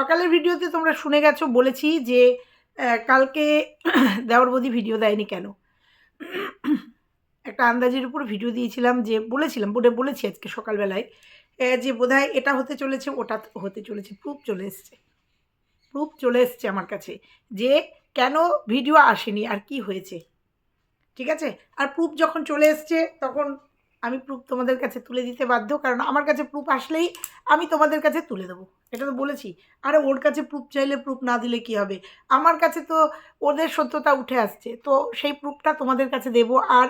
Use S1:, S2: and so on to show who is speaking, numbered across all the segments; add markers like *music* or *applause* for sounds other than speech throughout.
S1: সকালের ভিডিওতে তোমরা শুনে গেছো, বলেছি যে কালকে *clears throat* দেওয়ার বৌদি ভিডিও দেয়নি কেন? একটা আন্দাজের উপর ভিডিও দিয়েছিলাম যে, বলেছিলাম, বলে বলেছি আজকে সকালবেলায় যে বোধহয় এটা হতে চলেছে, ওটা হতে চলেছে, প্রুফ চলে এসছে। প্রুফ চলে এসছে আমার কাছে যে, কেন ভিডিও আসেনি আর কি হয়েছে। ঠিক আছে? আর প্রুফ যখন চলে এসছে, তখন আমি প্রুফ তোমাদের কাছে তুলে দিতে বাধ্য, কারণ আমার কাছে প্রুফ আসলেই আমি তোমাদের কাছে তুলে দেবো। এটা তো বলেছি। আরে ওর কাছে প্রুফ চাইলে প্রুফ না দিলে কি হবে? আমার কাছে তো ওদের সত্যতা উঠে আসছে। তো সেই প্রুফটা তোমাদের কাছে দেবো। আর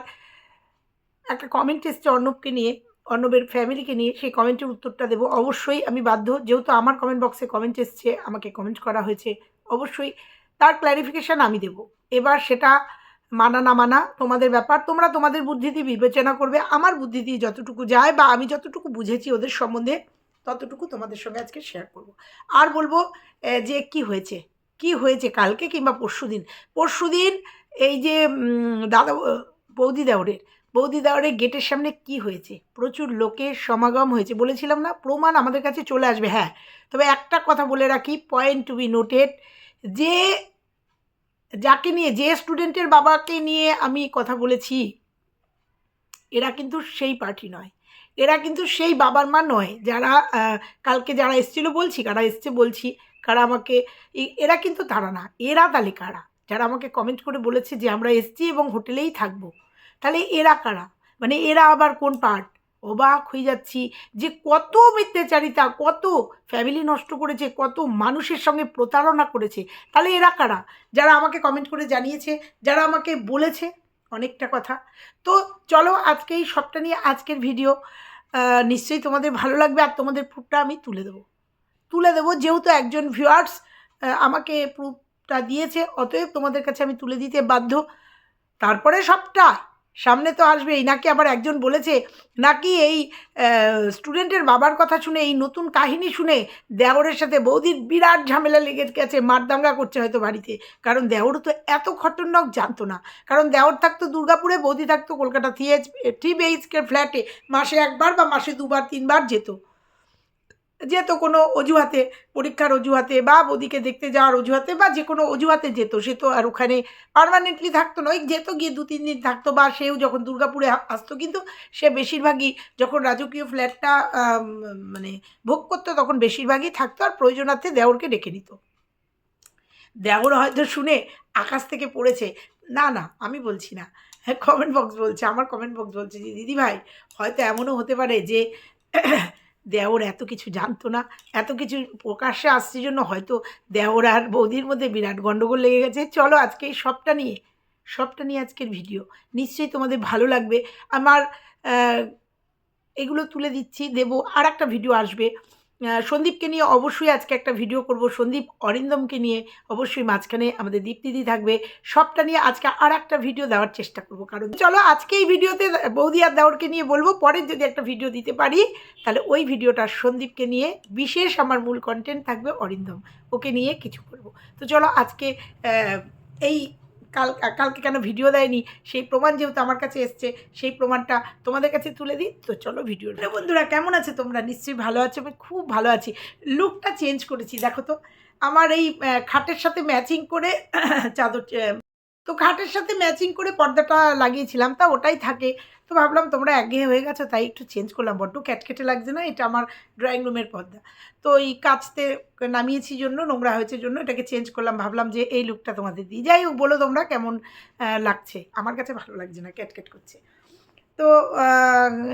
S1: একটা কমেন্ট এসছে অর্ণবকে নিয়ে, অর্ণবের ফ্যামিলিকে নিয়ে, সেই কমেন্টের উত্তরটা দেবো। অবশ্যই আমি বাধ্য, যেহেতু আমার কমেন্ট বক্সে কমেন্ট এসছে, আমাকে কমেন্ট করা হয়েছে, অবশ্যই তার ক্ল্যারিফিকেশান আমি দেব। এবার সেটা মানা না মানা, তোমাদের ব্যাপার। তোমরা তোমাদের বুদ্ধি দিয়ে বিবেচনা করবে। আমার বুদ্ধি দিয়ে যতটুকু যায় বা আমি যতটুকু বুঝেছি ওদের সম্বন্ধে, ততটুকু তোমাদের সঙ্গে আজকে শেয়ার করব। আর বলব যে কি হয়েছে? কি হয়েছে কালকে কিংবা পরশু দিন? পরশু দিন এই যে দাদা বৌদি দেওরের, বৌদি দেওয়ারের গেটের সামনে কি হয়েছে? প্রচুর লোকের সমাগম হয়েছে। বলেছিলাম না, প্রমাণ আমাদের কাছে চলে আসবে হ্যাঁ। তবে একটা কথা বলে রাখি পয়েন্ট টু বি নোটেড যে যাকে নিয়ে, যে স্টুডেন্টের বাবাকে নিয়ে আমি কথা বলেছি, এরা কিন্তু সেই পার্টি নয়। এরা কিন্তু সেই বাবার মা নয়, যারা কালকে যারা এসছিল বলছি, কারা এসছে বলছি, কারা আমাকে এরা কিন্তু তারা না, এরা তাহলে কারা? যারা আমাকে কমেন্ট করে বলেছে যে আমরা এসছি এবং হোটেলেই থাকব, তাহলে এরা কারা? মানে এরা আবার কোন পার্ট অবাক হয়ে যাচ্ছি যে কত মিথ্যাচারিতা, কত ফ্যামিলি নষ্ট করেছে, কত মানুষের সঙ্গে প্রতারণা করেছে। তাহলে এরা কারা? যারা আমাকে কমেন্ট করে জানিয়েছে, যারা আমাকে বলেছে অনেকটা কথা। তো চলো আজকে এই সবটা নিয়ে আজকের ভিডিও নিশ্চয়ই তোমাদের ভালো লাগবে আর তোমাদের প্রুফটা আমি তুলে দেবো। তুলে দেবো যেহেতু একজন ভিউয়ার্স আমাকে প্রুফটা দিয়েছে, অতএব তোমাদের কাছে আমি তুলে দিতে বাধ্য। তারপরে সবটা সামনে তো আসবেই নাকি আবার একজন বলেছে, নাকি এই স্টুডেন্টের বাবার কথা শুনে, এই নতুন কাহিনী শুনে দেওরের সাথে বৌদির বিরাট ঝামেলা লেগে গেছে, মারদাঙ্গা করছে হয়তো বাড়িতে। কারণ দেওর তো এত খতরনাক জানতো না। কারণ দেওর থাকতো দুর্গাপুরে, বৌদি থাকতো কলকাতা। থ্রি এইচ থ্রি বিএইচকের ফ্ল্যাটে মাসে একবার বা মাসে দুবার, তিনবার যেত। যেত কোনো অজুহাতে, পরীক্ষার অজুহাতে বা বৌদিকে দেখতে যাওয়ার অজুহাতে বা যে কোনো অজুহাতে যেত, সে তো আর ওখানে পারমানেন্টলি থাকতো না। ওই যেত গিয়ে দু, তিন দিন থাকতো বা সেও যখন দুর্গাপুরে আসতো কিন্তু সে বেশিরভাগই যখন রাজকীয় ফ্ল্যাটটা মানে ভোগ করতো তখন বেশিরভাগই থাকতো আর প্রয়োজনার্থে দেওরকে ডেকে নিত। দেওর হয়তো শুনে আকাশ থেকে পড়েছে, না না, আমি বলছি না। হ্যাঁ কমেন্ট বক্স বলছে, আমার কমেন্ট বক্স বলছে যে, দিদি ভাই, হয়তো এমনও হতে পারে যে দেওর এত কিছু জানতো না, এত কিছু প্রকাশ্যে আসছে জন্য হয়তো দেওর আর বৌদির মধ্যে বিরাট গণ্ডগোল লেগে গেছে। চলো আজকে এই সবটা নিয়ে সবটা নিয়ে আজকের ভিডিও। নিশ্চয়ই তোমাদের ভালো লাগবে। আমার এগুলো তুলে দিচ্ছি, দেবো। আর একটা ভিডিও আসবে। সন্দীপকে নিয়ে অবশ্যই আজকে একটা ভিডিও করব। সন্দীপ অরিন্দমকে নিয়ে অবশ্যই মাঝখানে আমাদের দীপ্তিদি থাকবে। সবটা নিয়ে আজকে আর একটা ভিডিও দেওয়ার চেষ্টা করব। কারণ চলো আজকে এই ভিডিওতে বৌদি আর দেওরকে নিয়ে বলব পরের যদি একটা ভিডিও দিতে পারি, তাহলে ওই ভিডিওটা সন্দীপকে নিয়ে বিশেষ আমার মূল কন্টেন্ট থাকবে অরিন্দম। ওকে নিয়ে কিছু করব। তো চলো আজকে এই কাল, কালকে কেন ভিডিও দেয়নি? সেই প্রমাণ যেহেতু আমার কাছে এসছে, সেই প্রমাণটা তোমাদের কাছে তুলে দিই। তো চলো ভিডিও বন্ধুরা, কেমন আছে তোমরা? নিশ্চয়ই ভালো আছো, আমি খুব ভালো আছি। লুকটা চেঞ্জ করেছি, দেখো তো। আমার এই খাটের সাথে ম্যাচিং করে, চাদর তো খাটের সাথে ম্যাচিং করে পর্দাটা লাগিয়েছিলাম, তা ওটাই থাকে। তো ভাবলাম তোমরা একঘেয়ে হয়ে গেছো, তাই একটু চেঞ্জ করলাম। বড্ড ক্যাটকেটে লাগছে না, এটা আমার ড্রয়িং রুমের পর্দা। তো এই কাচতে নামিয়েছি জন্য, নোংরা হয়েছে জন্য এটাকে চেঞ্জ করলাম। ভাবলাম যে এই লুকটা তোমাদের দিই যাই হোক, বলো তোমরা কেমন লাগছে? আমার কাছে ভালো লাগছে না, ক্যাটকেট করছে। তো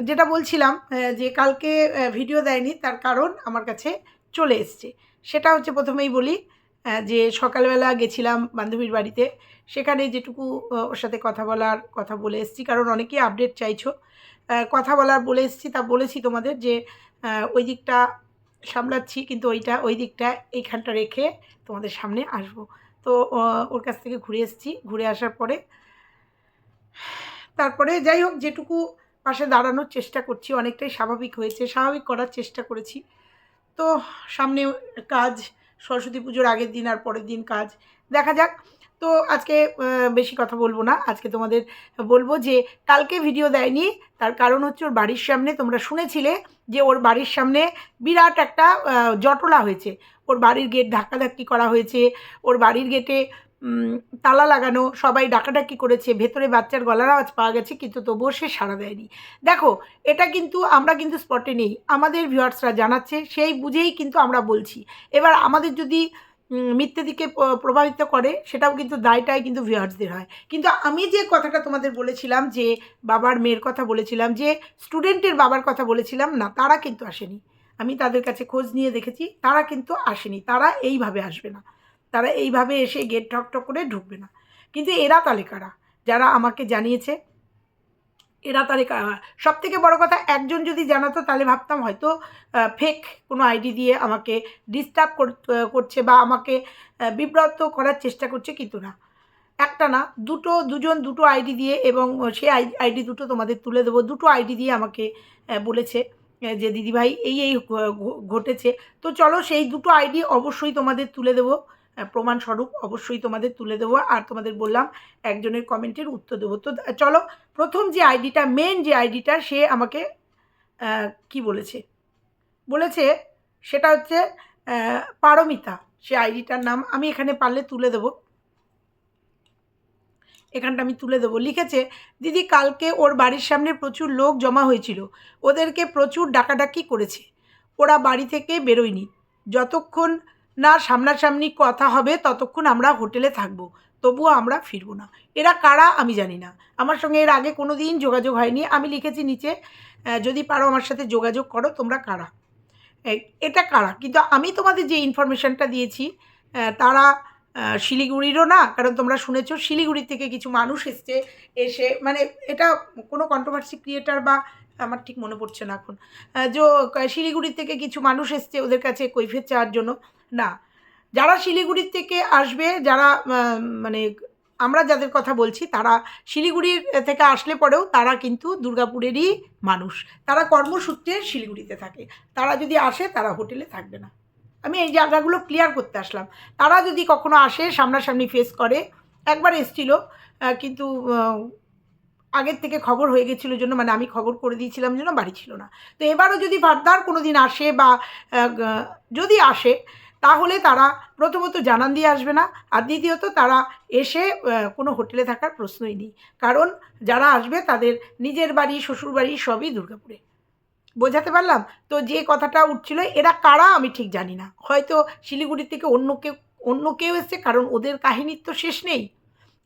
S1: যেটা বলছিলাম যে কালকে ভিডিও দেয়নি, তার কারণ আমার কাছে চলে এসছে। সেটা হচ্ছে প্রথমেই বলি যে সকালবেলা গেছিলাম বান্ধবীর বাড়িতে, সেখানে যেটুকু ওর সাথে কথা বলার কথা বলে এসেছি। কারণ অনেকেই আপডেট চাইছো। কথা বলার বলে এসেছি, তা বলেছি তোমাদের যে ওই দিকটা সামলাচ্ছি, কিন্তু ওইটা, ওই দিকটা এইখানটা রেখে তোমাদের সামনে আসব। তো ওর কাছ থেকে ঘুরে এসেছি। ঘুরে আসার পরে, তারপরে যাই হোক, যেটুকু পাশে দাঁড়ানোর চেষ্টা করছি, অনেকটাই স্বাভাবিক হয়েছে। স্বাভাবিক করার চেষ্টা করেছি। তো সামনে কাজ সরস্বতী পুজোর আগের দিন আর পরের দিন কাজ। দেখা যাক। তো আজকে বেশি কথা বলব না। আজকে তোমাদের বলব যে, কালকে ভিডিও দেয়নি। তার কারণ হচ্ছে ওর বাড়ির সামনে তোমরা শুনেছিলে যে, ওর বাড়ির সামনে বিরাট একটা জটলা হয়েছে। ওর বাড়ির গেট ধাক্কাধাক্কি করা হয়েছে। ওর বাড়ির গেটে তালা লাগানো, সবাই ডাকাডাকি করেছে, ভেতরে বাচ্চার গলার আওয়াজ পাওয়া গেছে, কিন্তু তবুও সে সাড়া দেয়নি। দেখো, এটা কিন্তু আমরা কিন্তু স্পটে নেই। আমাদের ভিউয়ার্সরা জানাচ্ছে, সেই বুঝেই কিন্তু আমরা বলছি। এবার আমাদের যদি মিথ্যে দিকে প্রভাবিত করে, সেটাও কিন্তু দায়টাই কিন্তু ভিউয়ার্সদের হয়। কিন্তু আমি যে কথাটা তোমাদের বলেছিলাম, যে বাবার মেয়ের কথা বলেছিলাম, যে স্টুডেন্টের বাবার কথা বলেছিলাম, না, তারা কিন্তু আসেনি। আমি তাদের কাছে খোঁজ নিয়ে দেখেছি, তারা কিন্তু আসেনি, তারা এইভাবে আসবে না। তারা এইভাবে এসে গেট ঠক ঠক করে ঢুকবে না। কিন্তু এরা তাহলে কারা? যারা আমাকে জানিয়েছে, এরা তাহলে সব থেকে বড় কথা একজন যদি জানাতো তাহলে ভাবতাম হয়তো ফেক কোনো আইডি দিয়ে আমাকে ডিস্টার্ব করছে বা আমাকে বিব্রত করার চেষ্টা করছে কিন্তু না। একটা না, দুটো, দুজন দুটো আইডি দিয়ে এবং সেই আইডি দুটো তোমাদের তুলে দেবো। দুটো আইডি দিয়ে আমাকে বলেছে যে দিদিভাই এই এই ঘটেছে। তো চলো সেই দুটো আইডি অবশ্যই তোমাদের তুলে দেবো। প্রমাণস্বরূপ অবশ্যই তোমাদের তুলে দেবো। আর তোমাদের বললাম, একজনের কমেন্টের উত্তর দেবো। তো চলো, প্রথম যে আইডিটা মেন যে আইডিটা সে আমাকে কি বলেছে? বলেছে, সেটা হচ্ছে পারমিতা। সে আইডিটার নাম আমি এখানে পারলে তুলে দেবো। এখানটা আমি তুলে দেবো। লিখেছে, দিদি, কালকে ওর বাড়ির সামনে প্রচুর লোক জমা হয়েছিল। ওদেরকে প্রচুর ডাকাডাকি করেছে। ওরা বাড়ি থেকে বেরোয়নি। যতক্ষণ না সামনাসামনি কথা হবে, ততক্ষণ আমরা হোটেলে থাকব। তবুও আমরা ফিরবো না। এরা কারা আমি জানি না। আমার সঙ্গে এর আগে কোনো দিন যোগাযোগ হয়নি। আমি লিখেছি নিচে যদি পারো আমার সাথে যোগাযোগ করো, তোমরা কারা? এটা কারা? কিন্তু আমি তোমাদের যে ইনফরমেশনটা দিয়েছি তারা শিলিগুড়িরও না, কারণ তোমরা শুনেছো, শিলিগুড়ি থেকে কিছু মানুষ এসছে, এসে মানে এটা কোনো কন্ট্রোভার্সি ক্রিয়েটার বা আমার ঠিক মনে পড়ছে না এখন। যে, শিলিগুড়ি থেকে কিছু মানুষ এসছে ওদের কাছে কৈফিয়ত চাওয়ার জন্য। না। যারা শিলিগুড়ির থেকে আসবে, যারা মানে আমরা যাদের কথা বলছি, তারা শিলিগুড়ির থেকে আসলে পরেও তারা কিন্তু দুর্গাপুরেরই মানুষ। তারা কর্মসূত্রে শিলিগুড়িতে থাকে। তারা যদি আসে, তারা হোটেলে থাকবে না। আমি এই জায়গাগুলো ক্লিয়ার করতে আসলাম। তারা যদি কখনো আসে, সামনাসামনি ফেস করে, একবার এসছিল কিন্তু আগের থেকে খবর হয়ে গেছিল জন্য মানে আমি খবর করে দিয়েছিলাম জন্য বাড়ি ছিল না। তো এবারও যদি ফার্দার কোনো দিন আসে বা যদি আসে তাহলে তারা প্রথমত জানান দিয়ে আসবে না, আর দ্বিতীয়ত তারা এসে কোনো হোটেলে থাকার প্রশ্নই নেই। কারণ যারা আসবে তাদের নিজের বাড়ি, শ্বশুর বাড়ি সবই দুর্গাপুরে। বোঝাতে পারলাম? তো যে কথাটা উঠছিল, এরা কারা আমি ঠিক জানি না। হয়তো শিলিগুড়ি থেকে অন্য কেউ অন্য কেউ এসছে, কারণ ওদের কাহিনীর তো শেষ নেই।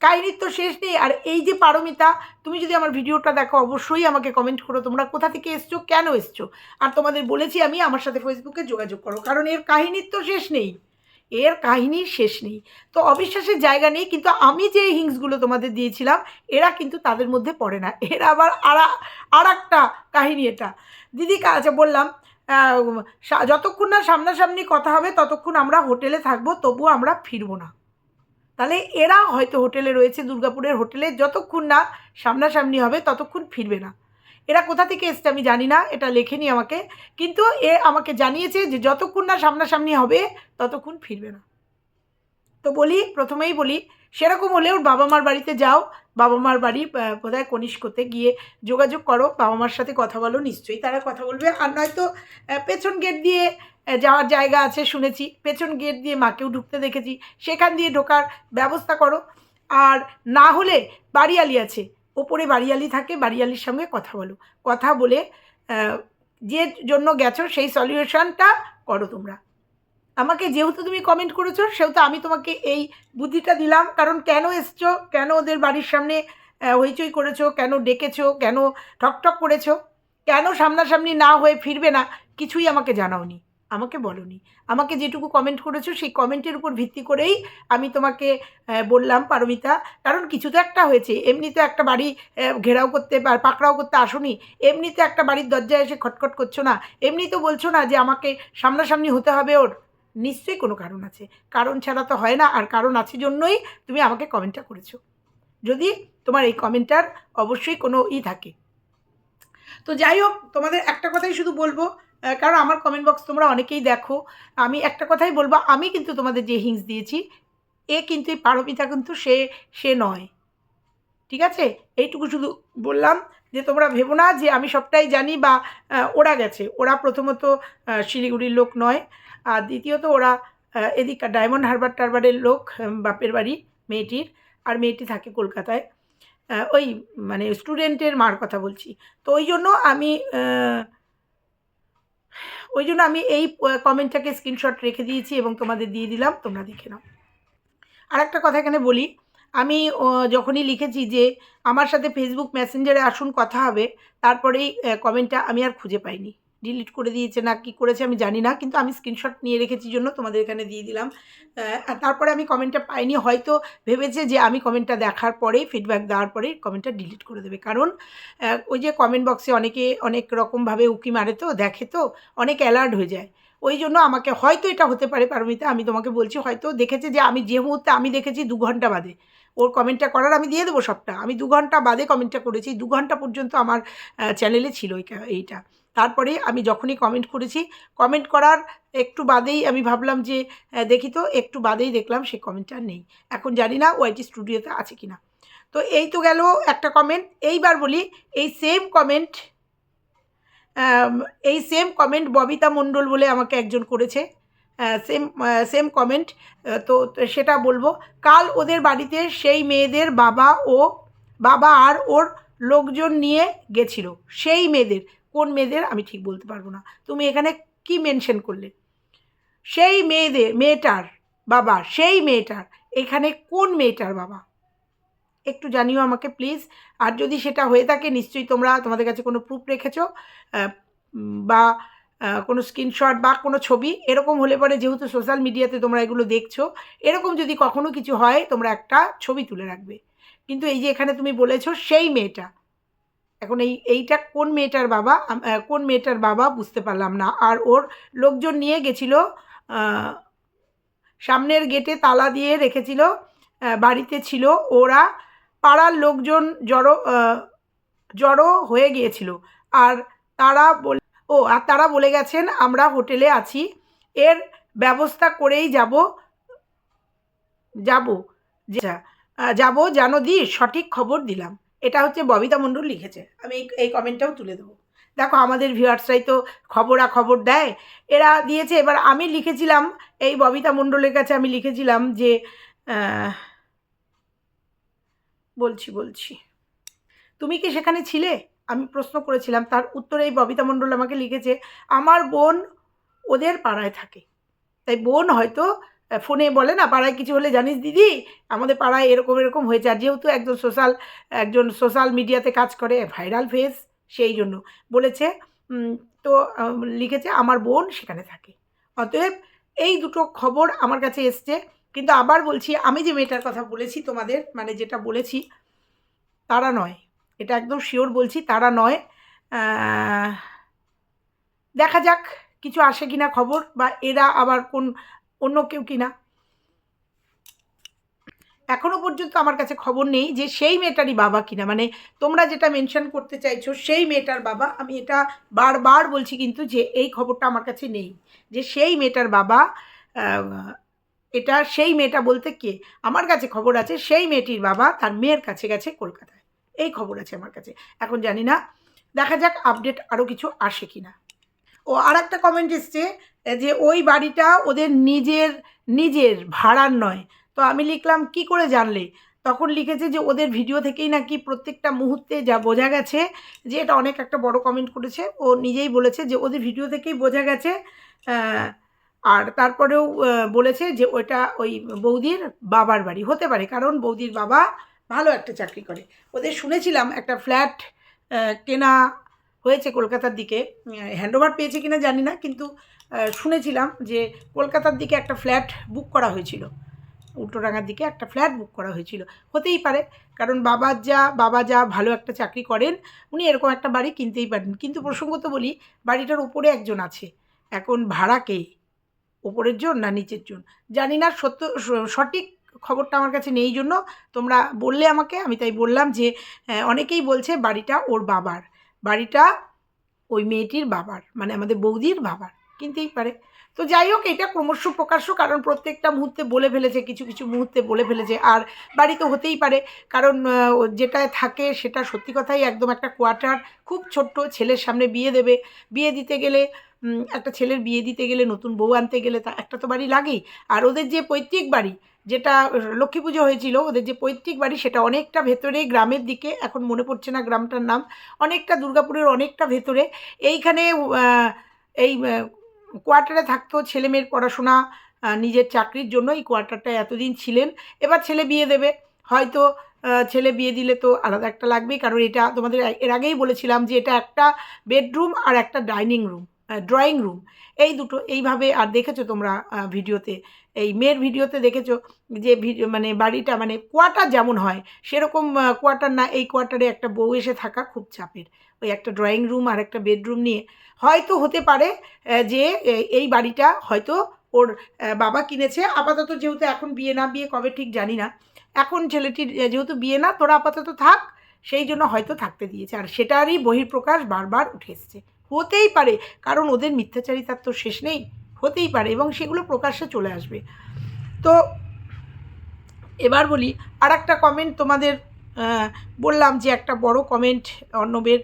S1: কাহিনীর তো শেষ নেই। আর এই যে পারমিতা, তুমি যদি আমার ভিডিওটা দেখো, অবশ্যই আমাকে কমেন্ট করো তোমরা কোথা থেকে এসছো, কেন এসছো। আর তোমাদের বলেছি আমি আমার সাথে ফেসবুকে যোগাযোগ করো, কারণ এর কাহিনীর তো শেষ নেই। এর কাহিনীর শেষ নেই। তো অবিশ্বাসের জায়গা নেই, কিন্তু আমি যে হিংসগুলো তোমাদের দিয়েছিলাম, এরা কিন্তু তাদের মধ্যে পড়ে না। এরা আবার আরা একটা কাহিনী এটা। দিদি কাছে বললাম যতক্ষণ না সামনাসামনি কথা হবে, ততক্ষণ আমরা হোটেলে থাকব, তবুও আমরা ফিরবো না। তাহলে এরা হয়তো হোটেলে রয়েছে, দুর্গাপুরের হোটেলে, যতক্ষণ না সামনাসামনি হবে ততক্ষণ ফিরবে না। এরা কোথা থেকে এসছে আমি জানি না, এটা লেখেনি আমাকে, কিন্তু এ আমাকে জানিয়েছে যে যতক্ষণ না সামনাসামনি হবে ততক্ষণ ফিরবে না। তো বলি, প্রথমেই বলি, সেরকম হলে ওর বাবা মার বাড়িতে যাও বাবা মার বাড়ি বোধহয় কনিষ্কতে গিয়ে যোগাযোগ করো বাবা মার সাথে কথা বলো, নিশ্চয়ই তারা কথা বলবে। আর নয়তো পেছন গেট দিয়ে যাওয়ার জায়গা আছে শুনেছি। পেছন গেট দিয়ে মাকেও ঢুকতে দেখেছি। সেখান দিয়ে ঢোকার ব্যবস্থা করো। আর না হলে বাড়িয়ালি আছে। ওপরে বাড়িয়ালি থাকে, বাড়িয়ালির সঙ্গে কথা বলো। কথা বলে যে জন্য গেছো সেই সলিউশনটা করো তোমরা। আমাকে যেহেতু তুমি কমেন্ট করেছ, সেহেতু আমি তোমাকে এই বুদ্ধিটা দিলাম। কারণ কেন এসছো? কেন ওদের বাড়ির সামনে হইচই করেছ? কেন ডেকেছো? কেন ঠকঠক করেছ? কেন সামনাসামনি না হয়ে ফিরবে না? কিছুই আমাকে জানাওনি। আমাকে বলনি। আমাকে যেটুকু কমেন্ট করেছ সেই কমেন্টের উপর ভিত্তি করেই আমি তোমাকে বললাম পারমিতা। কারণ কিছু তো একটা হয়েছে। এমনি তো একটা বাড়ি ঘেরাও করতে পাকড়াও করতে আসোনি। এমনি তো একটা বাড়ির দরজায় এসে খটখট করছ না। এমনি তো বলছো না যে আমাকে সামনাসামনি হতে হবে ওর। নিশ্চয়ই কোনো কারণ আছে। কারণ ছাড়া তো হয় না। আর কারণ আছে জন্যই তুমি আমাকে কমেন্টটা করেছ। যদি তোমার এই কমেন্টটার অবশ্যই কোনো ই থাকে। তো যাই হোক, তোমাদের একটা কথাই শুধু বলব। কারণ আমার কমেন্ট বক্স তোমরা অনেকেই দেখো। আমি একটা কথাই বলব, আমি কিন্তু তোমাদের যে হিংস দিয়েছি, এ কিন্তু এই পারমিতা কিন্তু সে সে নয়। ঠিক আছে? এইটুকু শুধু বললাম যে তোমরা ভেবো না যে আমি সবটাই জানি বা ওরা গেছে। ওরা প্রথমত শিলিগুড়ির লোক নয়, আর দ্বিতীয়ত ওরা এদিককার ডায়মন্ড হারবার টারবারের লোক বাপের বাড়ি, মেয়েটির, আর মেয়েটি থাকে কলকাতায়। ওই মানে স্টুডেন্টের মার কথা বলছি। তো ওই জন্য আমি ওই জন্য আমি এই কমেন্টটাকে স্ক্রিনশট রেখে দিয়েছি এবং তোমাদের দিয়ে দিলাম, তোমরা দেখে নাও। আর একটা কথা এখানে বলি, আমি যখনই লিখেছি যে আমার সাথে ফেসবুক মেসেঞ্জারে আসুন, কথা হবে, তারপরেই কমেন্টটা আমি আর খুঁজে পাইনি। ডিলিট করে দিয়েছে না কি করেছে আমি জানি না, কিন্তু আমি স্ক্রিনশট নিয়ে রেখেছি জন্য তোমাদের এখানে দিয়ে দিলাম। তারপরে আমি কমেন্টটা পাইনি, হয়তো ভেবেছে যে আমি কমেন্টটা দেখার পরেই ফিডব্যাক দেওয়ার পরেই কমেন্টটা ডিলিট করে দেবে। কারণ ওই যে কমেন্ট বক্সে অনেকে অনেক রকমভাবে উকি মারে তো, দেখে তো, অনেক অ্যালার্ট হয়ে যায়। ওই জন্য আমাকে হয়তো এটা হতে পারে, পারমিতা, আমি তোমাকে বলছি, হয়তো দেখেছে যে আমি যে মুহূর্তে আমি দেখেছি দু ঘণ্টা বাদে। ওর কমেন্টটা করার আমি দিয়ে দেবো সবটা। আমি দু ঘণ্টা বাদে কমেন্টটা করেছি, দু ঘণ্টা পর্যন্ত আমার চ্যানেলে ছিল এই এইটা। তারপরে আমি যখনই কমেন্ট করেছি কমেন্ট করার একটু বাদেই আমি ভাবলাম যে দেখি তো, একটু বাদেই দেখলাম সে কমেন্টটা নেই। এখন জানি না ওয়াইটি স্টুডিওতে আছে কি না তো এই তো গেল একটা কমেন্ট এইবার বলি এই সেম কমেন্ট এই সেম কমেন্ট ববিতা মণ্ডল বলে আমাকে একজন করেছে। সেম সেম কমেন্ট তো সেটা বলব, কাল ওদের বাড়িতে সেই মেয়েদের বাবা ও, বাবা আর ওর লোকজন নিয়ে গেছিল, সেই মেয়েদের। কোন মেয়েদের আমি ঠিক বলতে পারব না। তুমি এখানে কি মেনশন করলে? সেই মেয়েদের, মেয়েটার বাবা, সেই মেয়েটার, এখানে কোন মেয়েটার বাবা? একটু জানিও আমাকে প্লিজ আর যদি সেটা হয়ে থাকে, নিশ্চয়ই তোমরা তোমাদের কাছে কোনো প্রুফ রেখেছো বা কোনো স্ক্রিনশট বা কোনো ছবি, এরকম হলে পরে যেহেতু সোশ্যাল মিডিয়াতে তোমরা এগুলো দেখছ, এরকম যদি কখনো কিছু হয়, তোমরা একটা ছবি তুলে রাখবে। কিন্তু এই যে এখানে তুমি বলেছ, সেই মেয়েটা এখন এই, এইটা কোন মেয়েটার বাবা? কোন মেয়েটার বাবা বুঝতে পারলাম না। আর ওর লোকজন নিয়ে গেছিল সামনের গেটে তালা দিয়ে রেখেছিল বাড়িতে ছিল। ওরা পাড়ার লোকজন জড়ো জড়ো হয়ে গিয়েছিল। আর তারা বল, ও, আর তারা বলে গেছেন, আমরা হোটেলে আছি। এর ব্যবস্থা করেই যাব যাব যাব জানো দি, সঠিক খবর দিলাম। এটা হচ্ছে ববিতা মণ্ডল লিখেছে। আমি এই এই কমেন্টটাও তুলে দেবো। দেখো আমাদের ভিউয়ার্সরাই তো খবরা খবর দেয়। এরা দিয়েছে, এবার আমি লিখেছিলাম, এই ববিতা মণ্ডলের কাছে আমি লিখেছিলাম যে বলছি বলছি। তুমি কি সেখানে ছিলে? আমি প্রশ্ন করেছিলাম, তার উত্তরে এই ববিতা মণ্ডল আমাকে লিখেছে, আমার বোন ওদের পাড়ায় থাকে। তাই বোন হয়তো ফোনে বলে, না, পাড়ায় কিছু হলে জানিস দিদি? আমাদের পাড়ায় এরকম এরকম হয়েছে। আর যেহেতু একজন সোশ্যাল একজন সোশ্যাল মিডিয়াতে কাজ করে ভাইরাল ফেস সেই জন্য। বলেছে তো লিখেছে, আমার বোন সেখানে থাকে। অতএব এই দুটো খবর আমার কাছে এসছে। কিন্তু আবার বলছি, আমি যে মেয়েটার কথা বলেছি তোমাদের মানে যেটা বলেছি, তারা নয়। এটা একদম শিওর বলছি, তারা নয়। দেখা যাক, কিছু আসে কিনা খবর বা এরা আবার কোন অন্য কেউ কিনা। এখনও পর্যন্ত আমার কাছে খবর নেই যে সেই মেয়েটারই বাবা কিনা। মানে তোমরা যেটা মেনশন করতে চাইছো সেই মেয়েটার বাবা, আমি এটা বারবার বলছি কিন্তু যে এই খবরটা আমার কাছে নেই। যে সেই মেয়েটার বাবা এটা সেই মেয়েটা বলতে কে? আমার কাছে খবর আছে সেই মেয়েটির বাবা তার মেয়ের কাছে গেছে কলকাতায়। এই খবর আছে আমার কাছে। এখন জানি না, দেখা যাক আপডেট আরও কিছু আসে কি না ও আর একটা কমেন্ট এসছে যে ওই বাড়িটা ওদের নিজের নিজের, ভাড়ার নয়। তো আমি লিখলাম, কি করে জানলে? তখন লিখেছে যে ওদের ভিডিও থেকেই নাকি প্রত্যেকটা মুহূর্তে যা বোঝা গেছে যে এটা অনেক একটা বড় কমেন্ট করেছে। ও নিজেই বলেছে যে ওদের ভিডিও থেকেই বোঝা গেছে আর তারপরেও বলেছে যে ওটা ওই বৌদির বাবার বাড়ি। হতে পারে, কারণ বৌদির বাবা ভালো একটা চাকরি করে। ওদের শুনেছিলাম একটা ফ্ল্যাট কেনা হয়েছে কলকাতার দিকে হ্যান্ডওভার পেয়েছে কিনা জানি না, কিন্তু শুনেছিলাম যে কলকাতার দিকে একটা ফ্ল্যাট বুক করা হয়েছিল। উল্টোডাঙার দিকে একটা ফ্ল্যাট বুক করা হয়েছিল। হতেই পারে, কারণ বাবার যা, বাবা যা ভালো একটা চাকরি করেন, উনি এরকম একটা বাড়ি কিনতেই পারেন। কিন্তু প্রসঙ্গত বলি, বাড়িটার উপরে একজন আছে। এখন ভাড়া কে? ওপরের জন না নিচের জন? জানি না, সত্য সঠিক খবরটা আমার কাছে নেই জন্য তোমরা বললে আমাকে, আমি তাই বললাম যে অনেকেই বলছে বাড়িটা ওর বাবার। বাড়িটা ওই মেয়েটির বাবার মানে আমাদের বৌদির বাবার, কিনতেই পারে। তো যাই হোক, এটা ক্রমশ প্রকাশ্য, কারণ প্রত্যেকটা মুহূর্তে বলে ফেলেছে, কিছু কিছু মুহূর্তে বলে ফেলেছে, আর বাড়ি তো হতেই পারে। কারণ যেটায় থাকে, সেটা সত্যি কথাই একদম একটা কোয়ার্টার, খুব ছোট্ট ছেলের সামনে বিয়ে দেবে। বিয়ে দিতে গেলে একটা ছেলের বিয়ে দিতে গেলে, নতুন বউ আনতে গেলে তা, একটা তো বাড়ি লাগেই। আর ওদের যে পৈতৃক বাড়ি যেটা লক্ষ্মী পুজো হয়েছিল, ওদের যে পৈতৃক বাড়ি সেটা অনেকটা ভেতরে, গ্রামের দিকে, এখন মনে পড়ছে না গ্রামটার নাম, অনেকটা দুর্গাপুরের অনেকটা ভেতরে, এইখানে এই কোয়ার্টারে থাকতো ছেলে মেয়ের পড়াশোনা নিজের চাকরির জন্য, এই কোয়ার্টারটা এতদিন ছিলেন, এবার ছেলে বিয়ে দেবে, হয়তো ছেলে বিয়ে দিলে তো আলাদা একটা লাগবেই, কারণ এটা তোমাদের এর আগেই বলেছিলাম যে এটা একটা বেডরুম আর একটা ডাইনিং রুম। ড্রয়িং রুম এই দুটো, এইভাবে আর দেখেছ তোমরা ভিডিওতে? এই মেয়ের ভিডিওতে দেখেছ যে মানে বাড়িটা মানে কোয়ার্টার যেমন হয়, সেরকম কোয়ার্টার না, এই কোয়ার্টারে একটা বউ এসে থাকা খুব চাপের। ওই একটা ড্রয়িং রুম আর একটা বেডরুম নিয়ে। হয়তো হতে পারে যে এই বাড়িটা হয়তো ওর বাবা কিনেছে। আপাতত যেহেতু এখন বিয়ে না বিয়ে, কবে ঠিক জানি না। এখন ছেলেটির যেহেতু বিয়ে না, তোরা আপাতত থাক। সেই জন্য হয়তো থাকতে দিয়েছে। আর সেটারই বহিঃপ্রকাশ বারবার উঠে এসছে। হতেই পারে। কারণ ওদের মিথ্যাচারিতার তো শেষ নেই। হতেই পারে এবং সেগুলো প্রকাশ্যে চলে আসবে। তো এবার বলি আর একটা কমেন্ট তোমাদের বললাম যে একটা বড় কমেন্ট অর্ণবের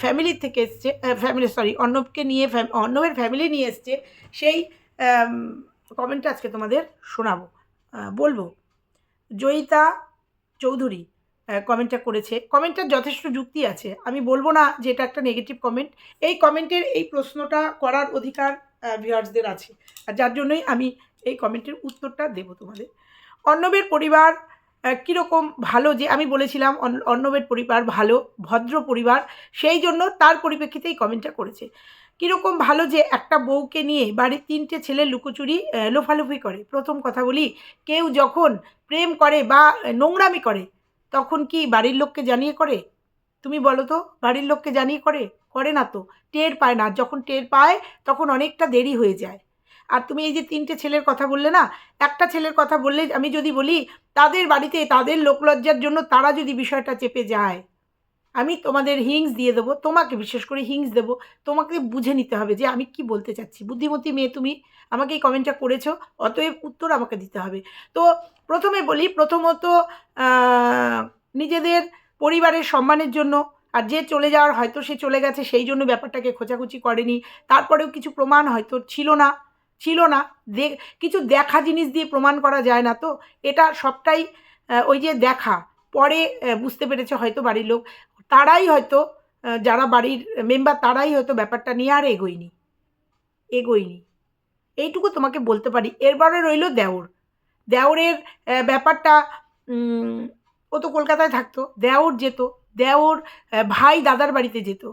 S1: ফ্যামিলির থেকে এসছে ফ্যামিলি সরি অর্ণবকে নিয়ে অর্ণবের ফ্যামিলি নিয়ে এসছে। সেই কমেন্টটা আজকে তোমাদের শোনাবো। বলব, জয়িতা চৌধুরী কমেন্টটা করেছে। কমেন্টটার যথেষ্ট যুক্তি আছে। আমি বলব না যে এটা একটা নেগেটিভ কমেন্ট এই কমেন্টের এই প্রশ্নটা করার অধিকার ভিউয়ার্সদের আছে। আর যার জন্যই আমি এই কমেন্টের উত্তরটা দেবো তোমাদের। অর্ণবের পরিবার কীরকম ভালো যে আমি বলেছিলাম অর্ণবের পরিবার ভালো, ভদ্র পরিবার, সেই জন্য তার পরিপ্রেক্ষিতে এই কমেন্টটা করেছে। কীরকম ভালো যে একটা বউকে নিয়ে বাড়ির তিনটে ছেলে লুকোচুরি লোফালুফি করে। প্রথম কথা বলি, কেউ যখন প্রেম করে বা নোংরামি করে তখন কি বাড়ির লোককে জানিয়ে করে? তুমি বলো তো, বাড়ির লোককে জানিয়ে করে? করে না তো, টের পায় না। যখন টের পায়, তখন অনেকটা দেরি হয়ে যায়। আর তুমি এই যে তিনটে ছেলের কথা বললে না, একটা ছেলের কথা বললে আমি যদি বলি, তাদের বাড়িতে তাদের লোকলজ্জার জন্য তারা যদি বিষয়টা চেপে যায়। আমি তোমাদের হিংস দিয়ে দেবো, তোমাকে বিশেষ করে হিংস দেবো, তোমাকে বুঝে নিতে হবে যে আমি কি বলতে চাচ্ছি। বুদ্ধিমতী মেয়ে তুমি, আমাকে এই কমেন্টটা করেছ, অতএব উত্তর আমাকে দিতে হবে। তো প্রথমে বলি, প্রথমত নিজেদের পরিবারের সম্মানের জন্য, আর যে চলে যাওয়ার হয়তো সে চলে গেছে, সেই জন্য ব্যাপারটাকে খোঁচাখুচি করেনি। তারপরেও কিছু প্রমাণ হয়তো ছিল না ছিল না, দে, কিছু দেখা জিনিস দিয়ে প্রমাণ করা যায় না। তো এটা সবটাই ওই যে দেখা, পরে বুঝতে পেরেছে হয়তো বাড়ির লোক। তারাই হয়তো যারা বাড়ির মেম্বার তারাই হয়তো ব্যাপারটা নিয়ে আর এগোয়নি। এগোয়নি। এইটুকু তোমাকে বলতে পারি। এরবারে রইল দেওর। দেওরের ব্যাপারটা ও তো কলকাতায় থাকতো, দেওর যেত। দেওর ভাই দাদার বাড়িতে যেত।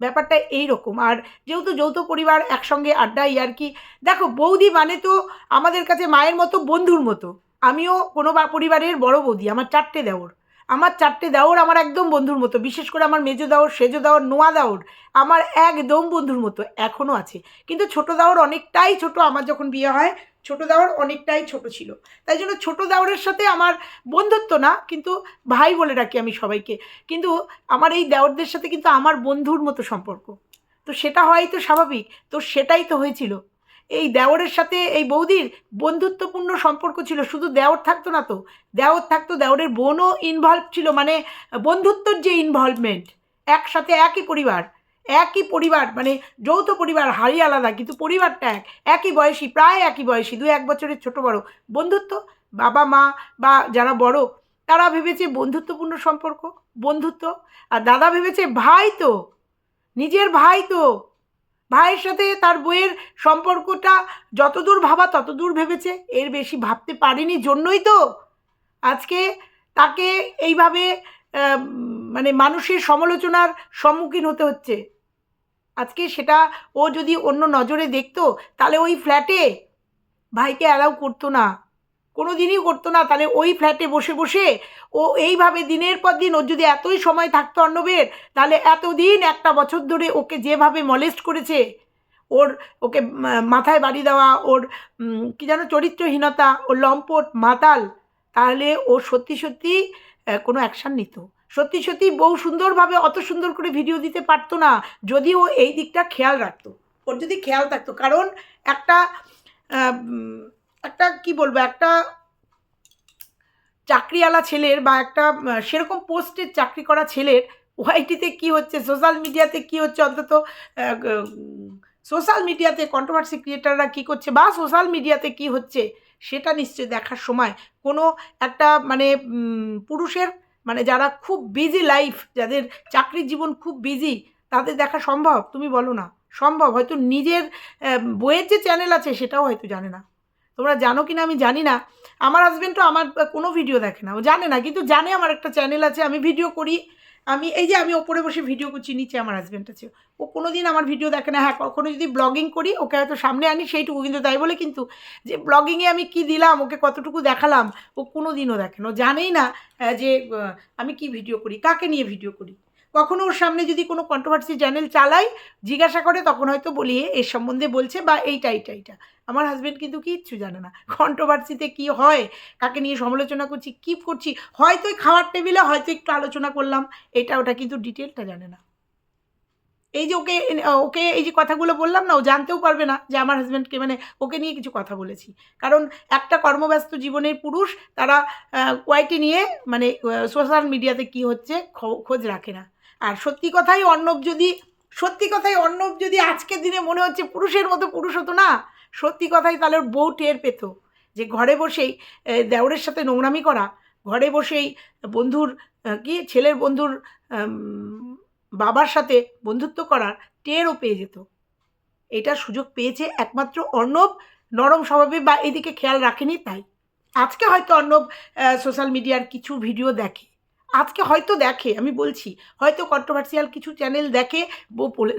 S1: ব্যাপারটা এই রকম আর যেহেতু যৌথ পরিবার, একসঙ্গে আড্ডা ইয়ার্কি দেখো বৌদি মানে তো আমাদের কাছে মায়ের মতো, বন্ধুর মতো। আমিও কোনো পরিবারের বড় বৌদি, আমার চারটে দেওর। আমার চারটে দেওর আমার একদম বন্ধুর মতো, বিশেষ করে আমার মেজো দেওর, সেজো দেওর, নোয়া দেওর, আমার একদম বন্ধুর মতো এখনও আছে। কিন্তু ছোটো দেওর অনেকটাই ছোট, আমার যখন বিয়ে হয়, ছোটো দেওর অনেকটাই ছোট ছিল। তাই জন্য ছোটো দেওরের সাথে আমার বন্ধুত্ব না, কিন্তু ভাই বলে ডাকি আমি সবাইকে। কিন্তু আমার এই দেওরদের সাথে কিন্তু আমার বন্ধুর মতো সম্পর্ক। তো সেটা হয় তো স্বাভাবিক, তো সেটাই তো হয়েছিল। এই দেওরের সাথে এই বৌদির বন্ধুত্বপূর্ণ সম্পর্ক ছিল, শুধু দেওর থাকতো না তো, দেওর থাকতো, দেওরের বোনও ইনভলভ ছিল মানে বন্ধুত্বর যে ইনভলভমেন্ট একসাথে একই পরিবার একই পরিবার মানে যৌথ পরিবার হারি আলাদা, কিন্তু পরিবারটা এক, একই বয়সী, প্রায় একই বয়সী দু এক বছরের ছোট বড়, বন্ধুত্ব, বাবা মা বা যারা বড়, তারা ভেবেছে বন্ধুত্বপূর্ণ সম্পর্ক, বন্ধুত্ব, আর দাদা ভেবেছে ভাই তো, নিজের ভাই তো ভাইয়ের সাথে তার বইয়ের সম্পর্কটা যতদূর ভাবা ততদূর ভেবেছে, এর বেশি ভাবতে পারেনি জন্যই তো। আজকে তাকে এইভাবে মানে মানুষের সমালোচনার সম্মুখীন হতে হচ্ছে। আজকে সেটা ও যদি অন্য নজরে দেখতো, তাহলে ওই ফ্ল্যাটে ভাইকে অ্যালাউ করতো না। কোনো দিনই করতো না। তাহলে ওই ফ্ল্যাটে বসে বসে ও এইভাবে দিনের পর দিন ওর যদি এতই সময় থাকতো অর্ণবের, তাহলে এতদিন একটা বছর ধরে ওকে যেভাবে মলেস্ট করেছে, ওর, ওকে মাথায় বাড়ি দেওয়া, ওর কি যেন চরিত্রহীনতা, ওর লম্পট, মাতাল, তাহলে ও সত্যি সত্যি কোনো অ্যাকশান নিত। সত্যি সত্যি বউ সুন্দরভাবে অত সুন্দর করে ভিডিও দিতে পারতো না যদি ও এই দিকটা খেয়াল রাখতো। ওর যদি খেয়াল থাকতো, কারণ একটা একটা, কি বলব, একটা চাকরিওয়ালা ছেলের বা একটা সেরকম পোস্টের চাকরি করা ছেলের ওয়াইটিতে কি হচ্ছে সোশ্যাল মিডিয়াতে কি হচ্ছে, অন্তত সোশ্যাল মিডিয়াতে কন্ট্রোভার্সি ক্রিয়েটাররা কি করছে বা সোশ্যাল মিডিয়াতে কি হচ্ছে, সেটা নিশ্চয়ই দেখার সময়। কোনো একটা মানে পুরুষের মানে যারা খুব বিজি লাইফ যাদের চাকরির জীবন খুব বিজি তাদের দেখা সম্ভব? তুমি বলো না। সম্ভব? হয়তো নিজের বইয়ের যে চ্যানেল আছে, সেটাও হয়তো জানে না। তোমরা জানো কি না আমি জানি না। আমার হাজব্যান্ডও আমার কোনো ভিডিও দেখে না। ও জানে না, কিন্তু জানে আমার একটা চ্যানেল আছে, আমি ভিডিও করি। আমি, এই যে আমি ওপরে বসে ভিডিও করছি নিচে আমার হাজব্যান্ড আছে ও কোনো দিন আমার ভিডিও দেখে না। হ্যাঁ কখনো যদি ব্লগিং করি, ওকে হয়তো সামনে আনি, সেইটুকু কিন্তু তাই বলে কিন্তু যে ব্লগিংয়ে আমি কি দিলাম, ওকে কতটুকু দেখালাম, ও কোনো দিনও দেখে না। ও জানেই না যে আমি কি ভিডিও করি, কাকে নিয়ে ভিডিও করি? কখনো ওর সামনে যদি কোনো কন্ট্রোভার্সি চ্যানেল চালাই জিজ্ঞাসা করে, তখন হয়তো বলি এর সম্বন্ধে বলছে বা এইটা এইটা এইটা। আমার হাজব্যান্ড কিন্তু কিচ্ছু জানে না। কন্ট্রোভার্সিতে কি হয়, কাকে নিয়ে সমালোচনা করছি, কী করছি, হয়তো খাওয়ার টেবিলে হয়তো একটু আলোচনা করলাম, এটা ওটা কিন্তু ডিটেলটা জানে না। এই যে ওকে ওকে এই যে কথাগুলো বললাম না, ও জানতেও পারবে না যে আমার হাজব্যান্ডকে মানে ওকে নিয়ে কিছু কথা বলেছি। কারণ একটা কর্মব্যস্ত জীবনের পুরুষ, তারা কোয়াইটি নিয়ে মানে সোশ্যাল মিডিয়াতে কি হচ্ছে খোঁজ রাখে না। আর সত্যি কথাই অর্ণব যদি, সত্যি কথাই অর্ণব যদি আজকের দিনে মনে হচ্ছে পুরুষের মতো পুরুষ হতো না, সত্যি কথাই তাহলে ওর বউ টের পেত যে ঘরে বসেই দেওরের সাথে নোংরামি করা, ঘরে বসেই বন্ধুর কি ছেলের বন্ধুর বাবার সাথে বন্ধুত্ব করার টেরও পেয়ে যেত। এটা সুযোগ পেয়েছে একমাত্র অর্ণব, নরম স্বভাবে বা এদিকে খেয়াল রাখেনি তাই। আজকে হয়তো অর্ণব সোশ্যাল মিডিয়ার কিছু ভিডিও দেখে। আজকে হয়তো দেখে, আমি বলছি, হয়তো কন্ট্রোভার্সিয়াল কিছু চ্যানেল দেখে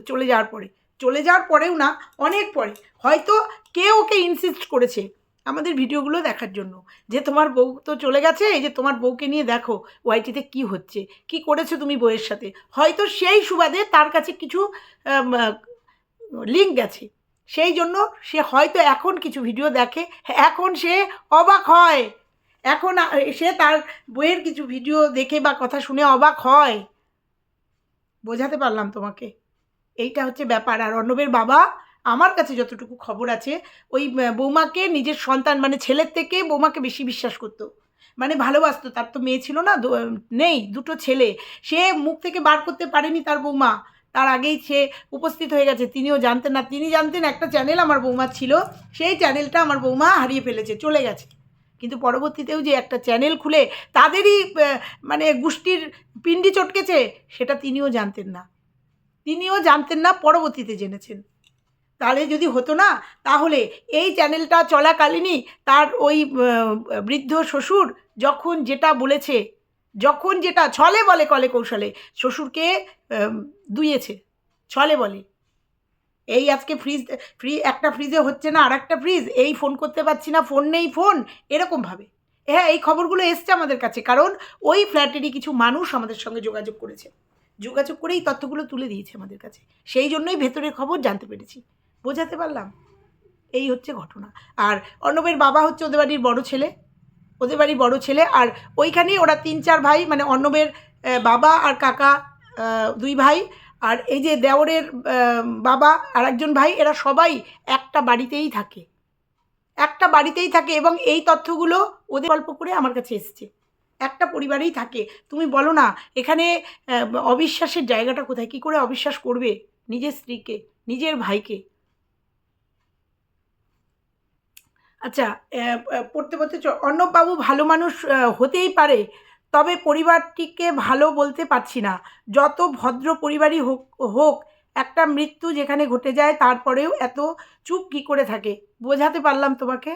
S1: চলে যাওয়ার পরে। চলে যাওয়ার পরেও না, অনেক পরে। হয়তো কেউ ওকে ইনসিস্ট করেছে আমাদের ভিডিওগুলো দেখার জন্য, যে তোমার বউ তো চলে গেছে, এই যে তোমার বউকে নিয়ে দেখো ওয়াইটিতে কি হচ্ছে, কি করেছ তুমি বউয়ের সাথে? হয়তো সেই সুবাদে তার কাছে কিছু লিঙ্ক গেছে। সেই জন্য সে হয়তো এখন কিছু ভিডিও দেখে, এখন সে অবাক হয়। এখন সে তার বইয়ের কিছু ভিডিও দেখে বা কথা শুনে অবাক হয়। বোঝাতে পারলাম তোমাকে। এইটা হচ্ছে ব্যাপার। আর অর্ণবের বাবা, আমার কাছে যতটুকু খবর আছে, ওই বৌমাকে, নিজের সন্তান মানে ছেলের থেকে বৌমাকে বেশি বিশ্বাস করতো। মানে ভালোবাসতো। তার তো মেয়ে ছিল না নেই, দুটো ছেলে। সে মুখ থেকে বার করতে পারেনি তার বৌমা। তার আগেই সে উপস্থিত হয়ে গেছে। তিনিও জানতেন না। তিনি জানতেন একটা চ্যানেল আমার বৌমা ছিল। সেই চ্যানেলটা আমার বৌমা হারিয়ে ফেলেছে, চলে গেছে। কিন্তু পরবর্তীতেও যে একটা চ্যানেল খুলে তাদেরই মানে গোষ্ঠীর পিণ্ডি চটকেছে, সেটা তিনিও জানতেন না। তিনিও জানতেন না, পরবর্তীতে জেনেছেন। তাহলে যদি হতো না, তাহলে এই চ্যানেলটা চলাকালীনই তার ওই বৃদ্ধ শ্বশুর যখন যেটা বলেছে, যখন যেটা ছলে বলে কলে কৌশলে, শ্বশুরকে দুইয়েছে। ছলে বলে। এই আজকে ফ্রিজ ফ্রি একটা ফ্রিজে হচ্ছে না আর একটা ফ্রিজ এই ফোন করতে পারছি না ফোন নেই ফোন এরকমভাবে হ্যাঁ এই খবরগুলো এসছে আমাদের কাছে, কারণ ওই ফ্ল্যাটেরই কিছু মানুষ আমাদের সঙ্গে যোগাযোগ করেছে। যোগাযোগ করে এই তথ্যগুলো তুলে দিয়েছে আমাদের কাছে। সেই জন্যই ভেতরের খবর জানতে পেরেছি। বোঝাতে পারলাম। এই হচ্ছে ঘটনা। আর অর্ণবের বাবা হচ্ছে ওদের বাড়ির বড় ছেলে। ওদের বাড়ির বড় ছেলে, আর ওইখানেই ওরা তিন চার ভাই মানে অর্ণবের বাবা আর কাকা দুই ভাই আর এই যে দেওরের বাবা আর একজন ভাই, এরা সবাই একটা বাড়িতেই থাকে। একটা বাড়িতেই থাকে এবং এই তথ্যগুলো ওদের গল্প করে আমার কাছে এসছে। একটা পরিবারেই থাকে। তুমি বলো না, এখানে অবিশ্বাসের জায়গাটা কোথায়? কি করে অবিশ্বাস করবে নিজের স্ত্রীকে, নিজের ভাইকে? আচ্ছা পড়তে পড়তে অর্ণববাবু ভালো মানুষ হতেই পারে। তবে পরিবারটিকে ভালো বলতে পারছি না। যত ভদ্র পরিবারই হোক হোক, একটা মৃত্যু যেখানে ঘটে যায়, তারপরেও এত চুপ কী করে থাকে? বোঝাতে পারলাম তোমাকে?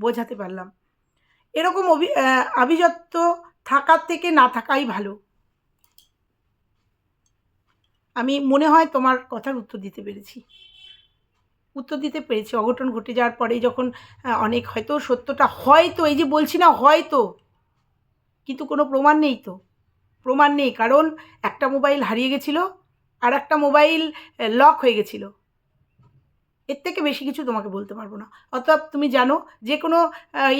S1: বোঝাতে পারলাম। এরকম অভি আভিজাত্য থাকার থেকে না থাকাই ভালো। আমি মনে হয় তোমার কথার উত্তর দিতে পেরেছি। উত্তর দিতে পেরেছি। অঘটন ঘটে যাওয়ার পরে যখন অনেক হয়তো সত্যটা হয়তো এই যে বলছি না হয়তো কিন্তু কোনো প্রমাণ নেই তো। প্রমাণ নেই, কারণ একটা মোবাইল হারিয়ে গেছিল আর একটা মোবাইল লক হয়ে গেছিল। এর থেকে বেশি কিছু তোমাকে বলতে পারব না। অতএব তুমি জানো যে কোনো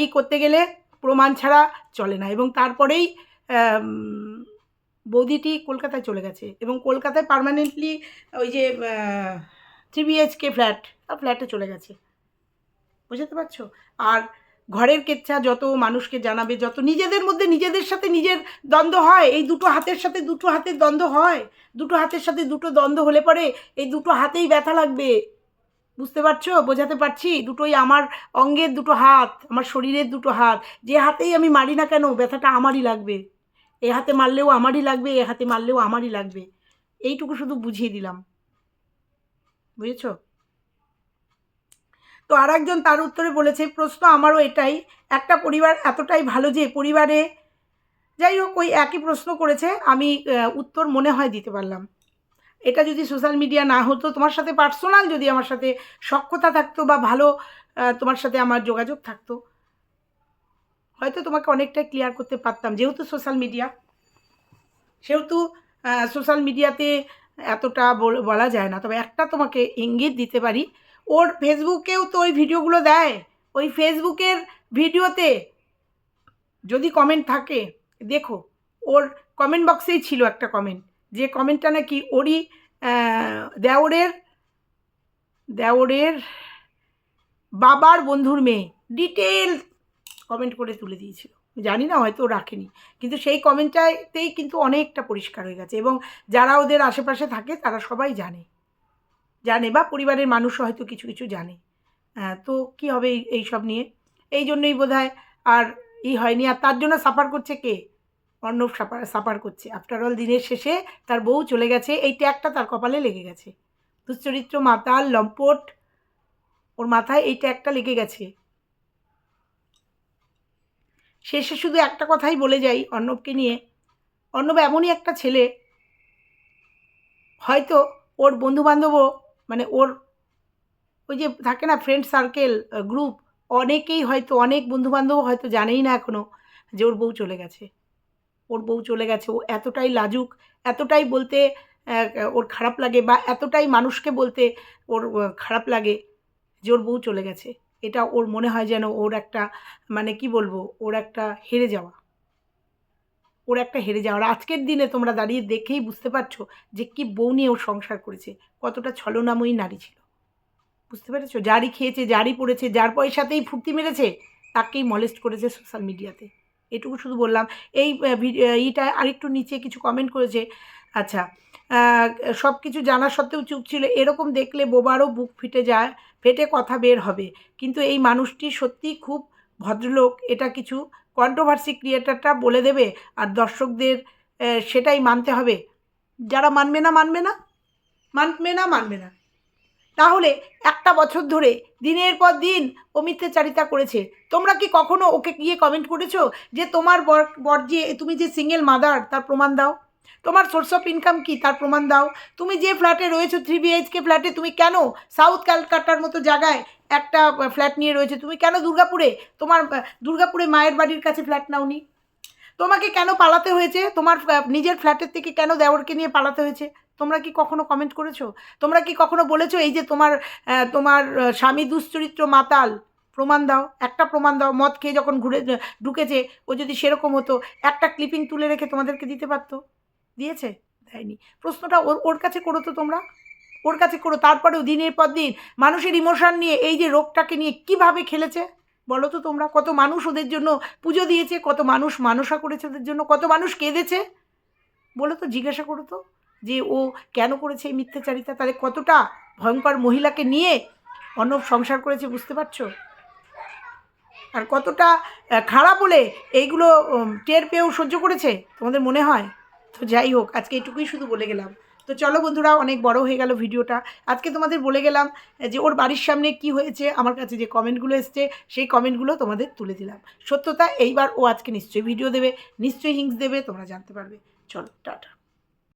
S1: ই করতে গেলে প্রমাণ ছাড়া চলে না এবং তারপরেই বৌদিটি কলকাতায় চলে গেছে এবং কলকাতায় পার্মানেন্টলি ওই যে থ্রি বিএইচকে ফ্ল্যাট ফ্ল্যাটে চলে গেছে। বুঝতে পারছ? আর ঘরের কেচ্ছা, যত মানুষকে জানাবে, যত নিজেদের মধ্যে নিজেদের সাথে নিজের দ্বন্দ্ব হয়, এই দুটো হাতের সাথে দুটো হাতের দ্বন্দ্ব হয়, দুটো হাতের সাথে দুটো দ্বন্দ্ব হলে পরে এই দুটো হাতেই ব্যথা লাগবে। বুঝতে পারছ? বোঝাতে পারছি? দুটোই আমার অঙ্গের দুটো হাত, আমার শরীরের দুটো হাত। যে হাতেই আমি মারি না কেন, ব্যথাটা আমারই লাগবে। এ হাতে মারলেও আমারই লাগবে, এ হাতে মারলেও আমারই লাগবে। এইটুকু শুধু বুঝিয়ে দিলাম। বুঝেছ? তো আর একজন তার উত্তরে বলেছে, প্রশ্ন আমারও এটাই, একটা পরিবার এতটাই ভালো যে পরিবারে যাই হোক, ওই একই প্রশ্ন করেছে, আমি উত্তর মনে হয় দিতে পারলাম। এটা যদি সোশ্যাল মিডিয়া না হতো, তোমার সাথে পার্সোনাল যদি আমার সাথে সক্ষতা থাকতো বা ভালো তোমার সাথে আমার যোগাযোগ থাকতো, হয়তো তোমাকে অনেকটাই ক্লিয়ার করতে পারতাম, যেহেতু সোশ্যাল মিডিয়া। সেহেতু সোশ্যাল মিডিয়াতে এতটা বল- যায় না, তবে একটা তোমাকে ইঙ্গিত দিতে পারি ওর ফেসবুকেও তো ওই ভিডিওগুলো দেয়। ওই ফেসবুকের ভিডিওতে যদি কমেন্ট থাকে, দেখো, ওর কমেন্ট বক্সেই ছিল একটা কমেন্ট যে কমেন্টটা নাকি ওরই দেওরের দেওরের বাবার বন্ধুর মেয়ে। ডিটেল কমেন্ট করে তুলে দিয়েছিল। জানি না, হয়তো রাখেনি। কিন্তু সেই কমেন্টটাতেই কিন্তু অনেকটা পরিষ্কার হয়ে গেছে। এবং যারা ওদের আশেপাশে থাকে, তারা সবাই জানে। জানে বা পরিবারের মানুষও হয়তো কিছু কিছু জানে। আহ, তো কী হবে এই- এই সব নিয়ে? এই জন্যই বোধ আর ই হয়নি। আর তার জন্য সাফার করছে কে? অর্ণব সাফার সাফার করছে। আফটার অল দিনের শেষে তার বউ চলে গেছে। এই ট্যাগটা তার কপালে লেগে গেছে। দুশ্চরিত্র মাতাল লম্পট ওর মাথায় এই ট্যাগটা লেগে গেছে। শেষে শুধু একটা কথাই বলে যাই অর্ণবকে নিয়ে। অর্ণব এমনই একটা ছেলে। হয়তো ওর বন্ধুবান্ধবও মানে ওর ওই যে থাকে না ফ্রেন্ড সার্কেল গ্রুপ অনেকেই হয়তো, অনেক বন্ধুবান্ধবও হয়তো জানেই না এখনও যে ওর বউ চলে গেছে। ওর বউ চলে গেছে, ও এতটাই লাজুক, এতটাই বলতে ওর খারাপ লাগে বা এতটাই মানুষকে বলতে ওর খারাপ লাগে যে ওর বউ চলে গেছে। এটা ওর মনে হয় যেন ওর একটা মানে কি বলব, ওর একটা হেরে যাওয়া। ওর একটা হেরে যাওয়া আর আজকের দিনে তোমরা দাঁড়িয়ে দেখেই বুঝতে পারছ যে কি বউ নিয়ে ও সংসার করেছে। কতটা ছলনাময়ী নারী ছিল। বুঝতে পেরেছ? যারই খেয়েছে, যারই পড়েছে, যার পয়সাতেই ফুর্তি মেরেছে, তাকেই মলেস্ট করেছে সোশ্যাল মিডিয়াতে এটুকু শুধু বললাম। এই এইটা আরেকটু নিচে কিছু কমেন্ট করেছে। আচ্ছা সব কিছু জানা সত্ত্বেও চুপ ছিল। এরকম দেখলে বোবারও বুক ফিটে যায়, ফেটে কথা বের হবে। কিন্তু এই মানুষটি সত্যিই খুব ভদ্রলোক। এটা কিছু কন্ট্রোভার্সি ক্রিয়েটারটা বলে দেবে আর দর্শকদের সেটাই মানতে হবে। যারা মানবে না মানবে না। মানবে না মানবে না। তাহলে একটা বছর ধরে, দিনের পর দিন ও মিথ্যাচারিতা করেছে। তোমরা কি কখনো ওকে গিয়ে কমেন্ট করেছ যে তোমার বর বর যে, তুমি যে সিঙ্গেল মাদার তার প্রমাণ দাও? তোমার সোর্স অফ ইনকাম কি? তার প্রমাণ দাও। তুমি যে ফ্ল্যাটে রয়েছো থ্রি বিএইচকে ফ্ল্যাটে তুমি কেন সাউথ ক্যালকাটার মতো জায়গায় একটা ফ্ল্যাট নিয়ে রয়েছে? তুমি কেন দুর্গাপুরে, তোমার দুর্গাপুরে মায়ের বাড়ির কাছে ফ্ল্যাট নাওনি? তোমাকে কেন পালাতে হয়েছে? তোমার নিজের ফ্ল্যাটের থেকে কেন দেওরকে নিয়ে পালাতে হয়েছে? তোমরা কি কখনো কমেন্ট করেছ? তোমরা কি কখনো বলেছ এই যে তোমার তোমার স্বামী দুশ্চরিত্র মাতাল? প্রমাণ দাও, একটা প্রমাণ দাও। মদ খেয়ে যখন ঘুরে ঢুকেছে, ও যদি সেরকম হতো, একটা ক্লিপিং তুলে রেখে তোমাদেরকে দিতে পারতো? দিয়েছে? দেয়নি। প্রশ্নটা ওর ওর কাছে করো তো তোমরা। ওর কাছে করো, তারপরেও দিনের পর দিন মানুষের ইমোশন নিয়ে এই যে রোগটাকে নিয়ে কীভাবে খেলেছে? বলো তো তোমরা, কত মানুষ ওদের জন্য পুজো দিয়েছে, কত মানুষ মানসা করেছে ওদের জন্য, কত মানুষ কেঁদেছে? বলো তো, জিজ্ঞাসা করো তো যে ও কেন করেছে এই মিথ্যাচারিতা? তাহলে কতটা ভয়ঙ্কর মহিলাকে নিয়ে অর্ণব সংসার করেছে বুঝতে পারছ? আর কতটা খারাপ বলে এইগুলো টের পেয়েও সহ্য করেছে, তোমাদের মনে হয়? তো যাই হোক, আজকে এটুকুই শুধু বলে গেলাম। তো চলো বন্ধুরা, অনেক বড় হয়ে গেল ভিডিওটা। আজকে তোমাদের বলে গেলাম যে ওর বাড়ির সামনে কি হয়েছে, আমার কাছে যে কমেন্টগুলো এসছে, সেই কমেন্টগুলো তোমাদের তুলে দিলাম। সত্যতা, এইবার ও আজকে নিশ্চয়ই ভিডিও দেবে, নিশ্চয়ই হিংস দেবে, তোমরা জানতে পারবে। চলো, টাটা।